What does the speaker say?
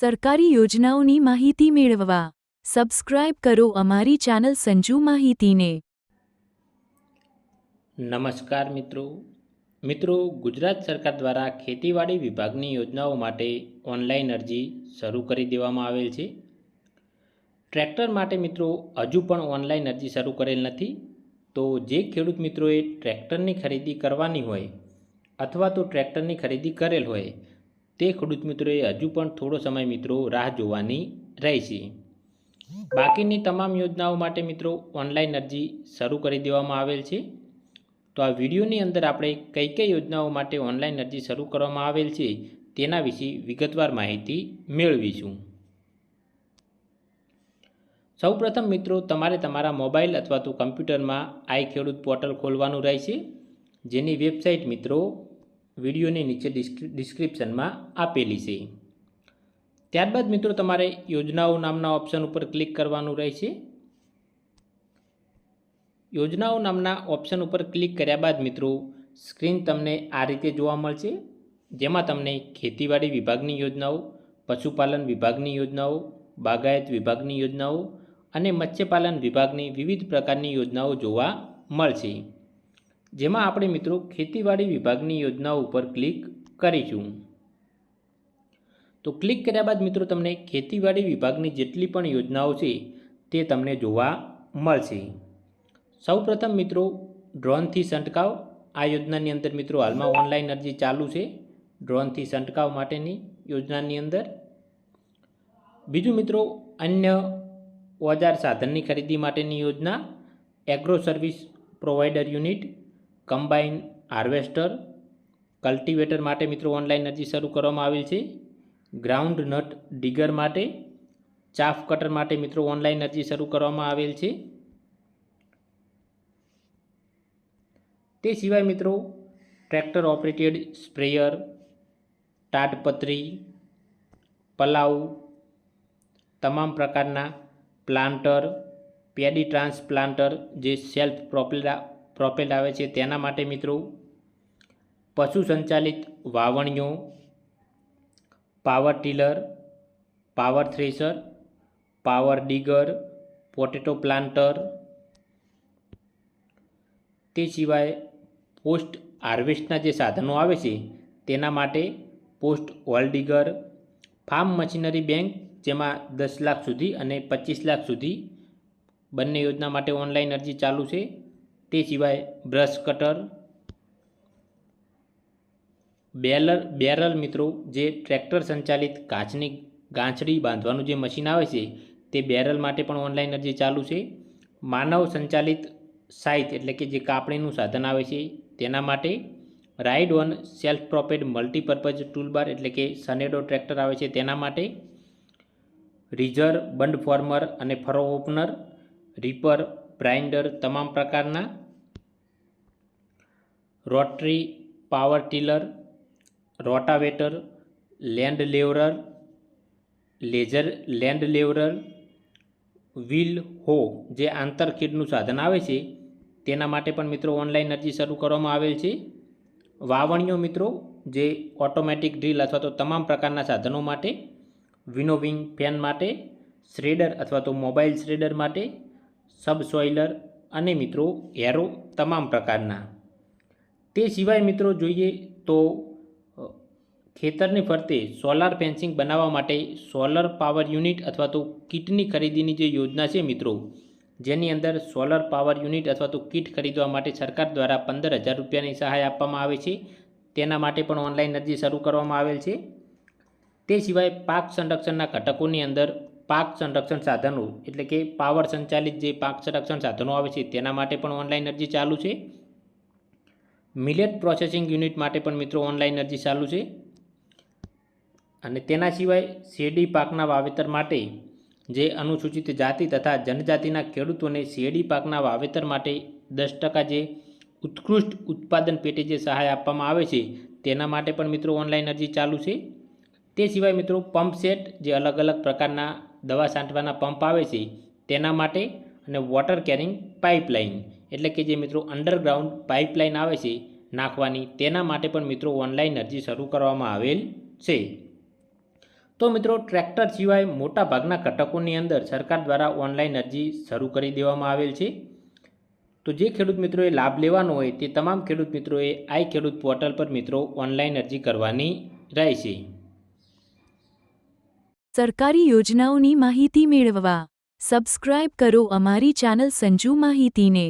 સરકારી યોજનાઓની માહિતી મેળવવા. સબસ્ક્રાઇબ કરો અમારી ચેનલ સંજુ માહિતીને. નમસ્કાર મિત્રો. મિત્રો, ગુજરાત સરકાર દ્વારા ખેતીવાડી વિભાગની યોજનાઓ માટે ઓનલાઈન અરજી શરૂ કરી દેવામાં આવેલ છે. ટ્રેક્ટર માટે મિત્રો, હજુ પણ ઓનલાઈન અરજી શરૂ કરેલ નથી. તો જે ખેડૂત મિત્રોએ ટ્રેક્ટરની ખરીદી કરવાની હોય અથવા તો ટ્રેક્ટરની ખરીદી કરેલ હોય તે ખેડૂત મિત્રોએ હજુ પણ થોડો સમય મિત્રો રાહ જોવાની રહેશે બાકીની તમામ યોજનાઓ માટે મિત્રો ઓનલાઈન અરજી શરૂ કરી દેવામાં આવેલ છે. તો આ વિડીયોની અંદર આપણે કઈ કઈ યોજનાઓ માટે ઓનલાઈન અરજી શરૂ કરવામાં આવેલ છે તેના વિશે વિગતવાર માહિતી મેળવીશું. સૌપ્રથમ મિત્રો તમારે તમારા મોબાઈલ અથવા તો કમ્પ્યુટરમાં આઈ ખેડૂત પોર્ટલ ખોલવાનું રહેશે. જેની વેબસાઇટ મિત્રો વિડીયોની નીચે ડિસ્ક્રિપ્શનમાં આપેલી છે. ત્યારબાદ મિત્રો તમારે યોજનાઓ નામના ઓપ્શન ઉપર ક્લિક કરવાનું રહેશે. યોજનાઓ નામના ઓપ્શન ઉપર ક્લિક કર્યા બાદ મિત્રો સ્ક્રીન તમને આ રીતે જોવા મળશે. જેમાં તમને ખેતીવાડી વિભાગની યોજનાઓ, પશુપાલન વિભાગની યોજનાઓ, બાગાયત વિભાગની યોજનાઓ અને મત્સ્યપાલન વિભાગની વિવિધ પ્રકારની યોજનાઓ જોવા મળશે. જેમાં આપણે મિત્રો ખેતીવાડી વિભાગની યોજનાઓ ઉપર ક્લિક કરીશું. તો ક્લિક કર્યા બાદ મિત્રો તમને ખેતીવાડી વિભાગની જેટલી પણ યોજનાઓ છે તે તમને જોવા મળશે. સૌપ્રથમ મિત્રો ડ્રોનથી છંટકાવ. આ યોજનાની અંદર મિત્રો હાલમાં ઓનલાઈન અરજી ચાલુ છે. ડ્રોનથી છંટકાવ માટેની યોજનાની અંદર. બીજું મિત્રો અન્ય ઓજાર સાધનની ખરીદી માટેની યોજના. Agro service provider unit. Combine harvester cultivator માટે મિત્રો ઓનલાઈન અરજી શરૂ કરવામાં આવેલ છે. ગ્રાઉન્ડ નટ ડિગર માટે ચાફ કટર માટે મિત્રો ઓનલાઈન અરજી શરૂ કરવામાં આવેલ છે. તે સિવાય મિત્રો ટ્રેક્ટર ઓપરેટેડ સ્પ્રેયર, તાડપત્રી પલાવ તમામ પ્રકારના પ્લાન્ટર, પેડી ટ્રાન્સપ્લાન્ટર જે સેલ્ફ પ્રોપેલા પ્રોપેલ્ડ આવે છે. તેના માટે મિત્રો પશુ સંચાલિત વાવણીઓ, power tiller, power thresher, power digger, potato planter. તે સિવાય પોસ્ટ હાર્વેસ્ટના જે સાધનો આવે છે, તેના માટે post hole digger, farm machinery bank, જેમાં દસ લાખ સુધી અને પચીસ લાખ સુધી બંને યોજના માટે ઓનલાઈન અરજી ચાલુ છે. તે સિવાય બ્રશ કટર, બેલર, બેરલ મિત્રો, જે ટ્રેક્ટર સંચાલિત કાચની ગાંછડી બાંધવાનું જે મશીન આવે છે, તે બેરલ માટે પણ ઓનલાઈન અરજી ચાલુ છે. માનવ સંચાલિત સાઇટ એટલે કે જે કાપણીનું સાધન આવે છે, તેના માટે ride on self propelled multipurpose toolbar એટલે કે સનેડો ટ્રેક્ટર આવે છે, તેના માટે રીઝર બંડ ફોર્મર અને ફરો ઓપનર, રીપર, ગ્રાઇન્ડર, તમામ પ્રકારના rotary, power tiller, rotavator, land leveller, laser, land leveller, wheel hoe, જે આંતરખીડનું સાધન આવે છે, તેના માટે પણ મિત્રો ઓનલાઈન અરજી શરૂ કરવામાં આવેલ છે. વાવણીઓ મિત્રો, જે ઓટોમેટિક ડ્રીલ અથવા તો તમામ પ્રકારના સાધનો માટે, વિનોવિંગ ફેન માટે, શ્રેડર અથવા તો મોબાઈલ શ્રેડર માટે સબસોઇલર અને મિત્રો એરો, તમામ પ્રકારના. તે સિવાય મિત્રો જોઈએ તો ખેતરની ફરતે સોલાર ફેન્સિંગ બનાવવા માટે સોલર પાવર યુનિટ અથવા તો કીટની ખરીદીની જે યોજના છે મિત્રો, જેની અંદર સોલર પાવર યુનિટ અથવા તો કીટ ખરીદવા માટે સરકાર દ્વારા પંદર હજાર રૂપિયાની સહાય આપવામાં આવે છે. તેના માટે પણ ઓનલાઈન અરજી શરૂ કરવામાં આવેલ છે. તે સિવાય પાક સંરક્ષણના ઘટકોની અંદર પાક સંરક્ષણ સાધનો, એટલે કે પાવર સંચાલિત જે પાક સંરક્ષણ સાધનો આવે છે, તેના માટે પણ ઓનલાઈન અરજી ચાલુ છે. મિલેટ પ્રોસેસિંગ યુનિટ માટે પણ મિત્રો ઓનલાઈન અરજી ચાલુ છે. અને તેના સિવાય શેરડી પાકના વાવેતર માટે જે અનુસૂચિત જાતિ તથા જનજાતિના ખેડૂતોને શેરડી પાકના વાવેતર માટે દસ ટકા જે ઉત્કૃષ્ટ ઉત્પાદન પેટે જે સહાય આપવામાં આવે છે, તેના માટે પણ મિત્રો ઓનલાઈન અરજી ચાલુ છે. તે સિવાય મિત્રો પંપ સેટ જે અલગ અલગ પ્રકારના દવા છાંટવાના પંપ આવે છે, તેના માટે અને વોટર કેરિંગ પાઇપલાઇન. એટલે કે જે મિત્રો અંડરગ્રાઉન્ડ પાઇપલાઇન આવે છે, નાખવાની તેના માટે પણ મિત્રો ઓનલાઈન અરજી શરૂ કરવામાં આવેલ છે. તો મિત્રો ટ્રેક્ટર સિવાય મોટા ભાગના ઘટકોની અંદર સરકાર દ્વારા ઓનલાઈન અરજી શરૂ કરી દેવામાં આવેલ છે. તો જે ખેડૂત મિત્રોએ લાભ લેવાનો હોય તે તમામ ખેડૂત મિત્રોએ આઈ ખેડૂત પોર્ટલ પર મિત્રો ઓનલાઈન અરજી કરવાની રહેશે. સરકારી યોજનાઓની માહિતી મેળવવા સબસ્ક્રાઇબ કરો અમારી ચેનલ સંજુ માહિતીને.